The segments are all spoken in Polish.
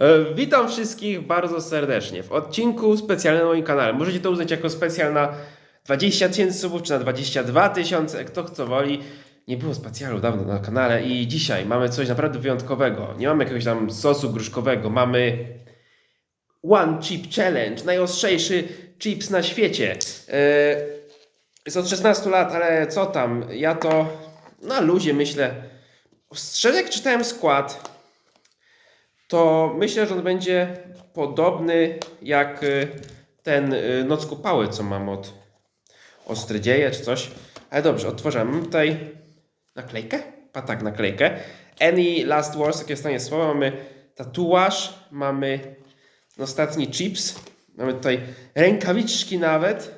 E, Witam wszystkich bardzo serdecznie w odcinku specjalnym na moim kanale. Możecie to uznać jako specjal na 20 tysięcy subów czy na 22 tysiące, kto co woli. Nie było specjalu dawno na kanale i dzisiaj mamy coś naprawdę wyjątkowego. Nie mamy jakiegoś tam sosu gruszkowego, mamy One Chip Challenge, najostrzejszy chips na świecie. E, Jest od 16 lat, ale co tam, ja to na luzie myślę. Jak czytałem skład, to myślę, że on będzie podobny jak y, ten y, Noc Kupały, co mam od Ostry Dzieje czy coś. Ale dobrze, otworzymy. Mam tutaj naklejkę? A tak, naklejkę. Any Last Words, takie stanie słowa. Mamy tatuaż, mamy ostatni chips, mamy tutaj rękawiczki nawet,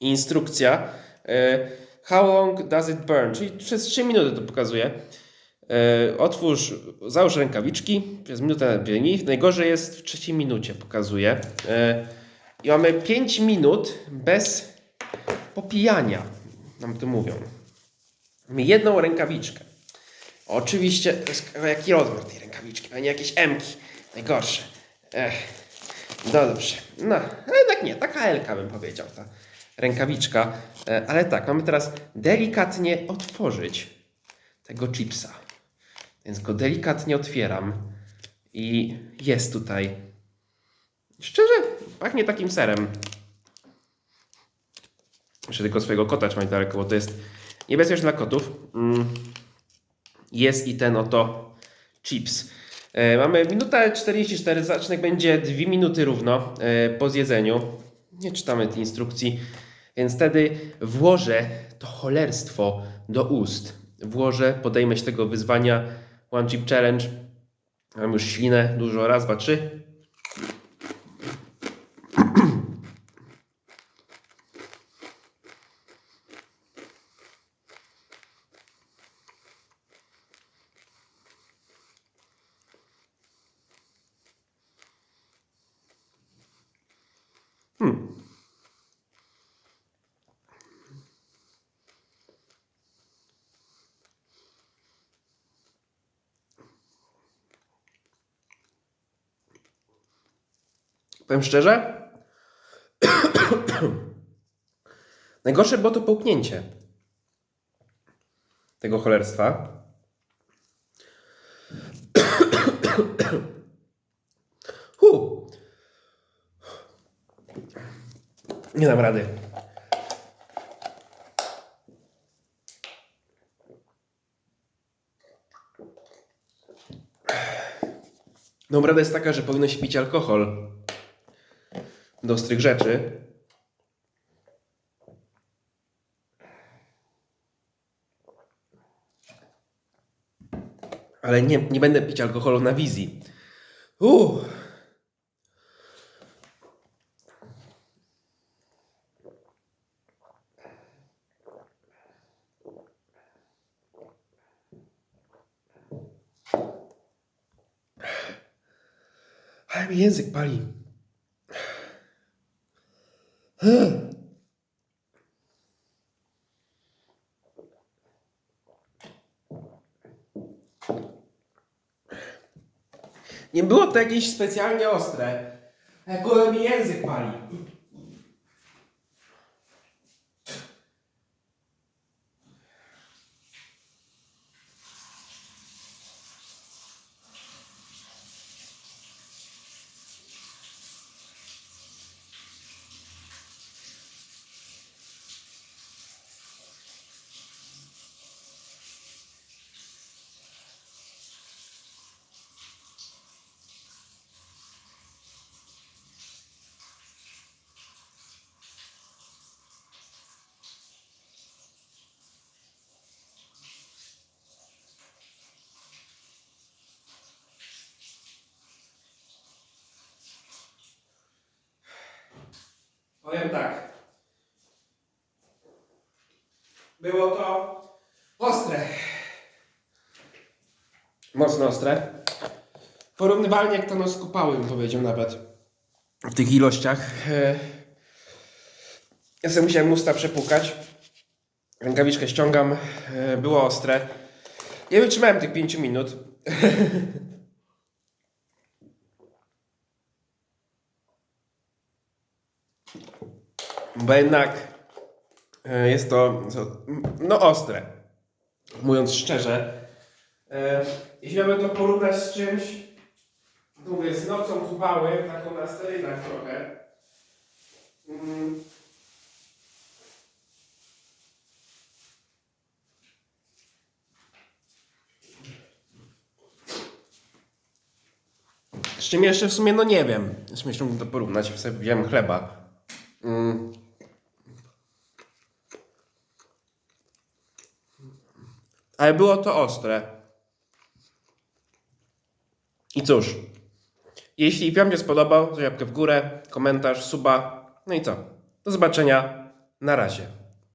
instrukcja. Y, How long does it burn? Czyli przez 3 minuty to pokazuje. E, otwórz, załóż rękawiczki, przez minutę biegnij. Najgorzej jest w trzeciej minucie, pokazuje. E, I mamy 5 minut bez popijania, nam to mówią. Mamy jedną rękawiczkę. Oczywiście, jaki rozmiar tej rękawiczki, a nie jakieś M-ki. Najgorsze. Ech. Dobrze. No, jednak nie, taka L-ka bym powiedział, ta rękawiczka. E, Ale tak, mamy teraz delikatnie otworzyć tego chipsa. Więc go delikatnie otwieram i jest tutaj. Szczerze, pachnie takim serem. Jeszcze tylko swojego kota trzymać daleko, bo to jest niebezpieczne dla kotów. Mm. Jest i ten oto chips. E, mamy minutę 44, zaczynek będzie 2 minuty równo e, po zjedzeniu. Nie czytamy tej instrukcji, więc wtedy włożę to cholerstwo do ust. Włożę, podejmę się tego wyzwania One Chip Challenge. Mam już ślinę dużo, raz, dwa, trzy. Powiem szczerze, najgorsze było to połknięcie tego cholerstwa. Nie dam rady. No, rada jest taka, że powinno się pić alkohol do ostrych rzeczy. Ale nie, nie będę pić alkoholu na wizji. Uuu. Ale mi język pali. Nie było to jakieś specjalnie ostre. Jak mi język pali. Powiem tak. Było to ostre. Mocno ostre. Porównywalnie jak to no skupały, bym powiedział nawet. W tych ilościach. E, Ja sobie musiałem usta przepukać. Rękawiczkę ściągam. E, Było ostre. Nie wytrzymałem tych 5 minut. Bo jednak e, jest to no ostre. Mówiąc szczerze. E, Jeśli mamy to porównać z czymś, to mówię, z nocą kupały, taką na sterydach trochę. Mm. Z czym jeszcze w sumie, no nie wiem. Jeszcze mógłbym to porównać? Sobie wziąłem chleba. Mm. Ale było to ostre. I cóż, jeśli film Ci spodobał, to łapkę w górę, komentarz, suba. No i co? Do zobaczenia. Na razie.